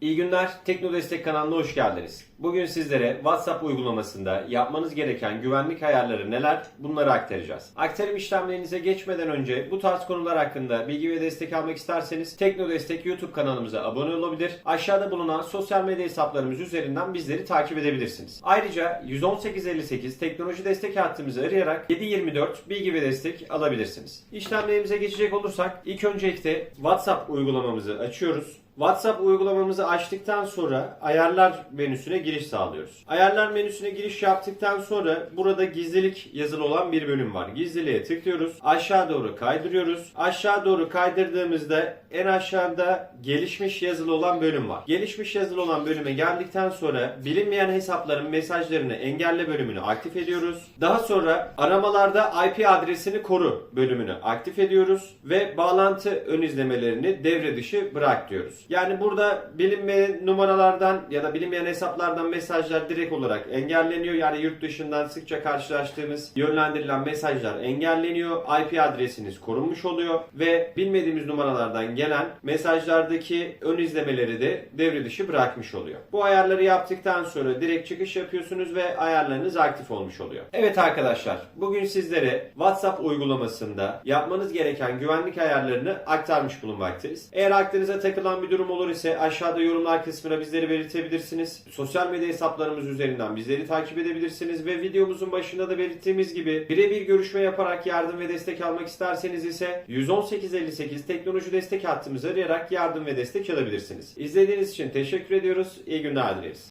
İyi günler, Tekno Destek kanalına hoş geldiniz. Bugün sizlere WhatsApp uygulamasında yapmanız gereken güvenlik ayarları neler bunları aktaracağız. Aktarım işlemlerinize geçmeden önce bu tarz konular hakkında bilgi ve destek almak isterseniz Tekno Destek YouTube kanalımıza abone olabilir. Aşağıda bulunan sosyal medya hesaplarımız üzerinden bizleri takip edebilirsiniz. Ayrıca 11858 teknoloji destek hattımızı arayarak 724 bilgi ve destek alabilirsiniz. İşlemlerimize geçecek olursak ilk öncelikle WhatsApp uygulamamızı açıyoruz. WhatsApp uygulamamızı açtıktan sonra ayarlar menüsüne giriş sağlıyoruz. Ayarlar menüsüne giriş yaptıktan sonra burada gizlilik yazılı olan bir bölüm var. Gizliliğe tıklıyoruz. Aşağı doğru kaydırıyoruz. Aşağı doğru kaydırdığımızda en aşağıda gelişmiş yazılı olan bölüm var. Gelişmiş yazılı olan bölüme geldikten sonra bilinmeyen hesapların mesajlarını engelle bölümünü aktif ediyoruz. Daha sonra aramalarda IP adresini koru bölümünü aktif ediyoruz ve bağlantı ön izlemelerini devre dışı bırak diyoruz. Yani burada bilinmeyen numaralardan ya da bilinmeyen hesaplardan mesajlar direkt olarak engelleniyor. Yani yurt dışından sıkça karşılaştığımız yönlendirilen mesajlar engelleniyor. IP adresiniz korunmuş oluyor ve bilmediğimiz numaralardan gelen mesajlardaki ön izlemeleri de devre dışı bırakmış oluyor. Bu ayarları yaptıktan sonra direkt çıkış yapıyorsunuz ve ayarlarınız aktif olmuş oluyor. Evet arkadaşlar, bugün sizlere WhatsApp uygulamasında yapmanız gereken güvenlik ayarlarını aktarmış bulunmaktayız. Eğer aklınıza takılan bir durum olur ise aşağıda yorumlar kısmına bizleri belirtebilirsiniz. Sosyal medya hesaplarımız üzerinden bizleri takip edebilirsiniz ve videomuzun başında da belirttiğimiz gibi birebir görüşme yaparak yardım ve destek almak isterseniz ise 11858 teknoloji destek hattımızı arayarak yardım ve destek alabilirsiniz. İzlediğiniz için teşekkür ediyoruz. İyi günler dileriz.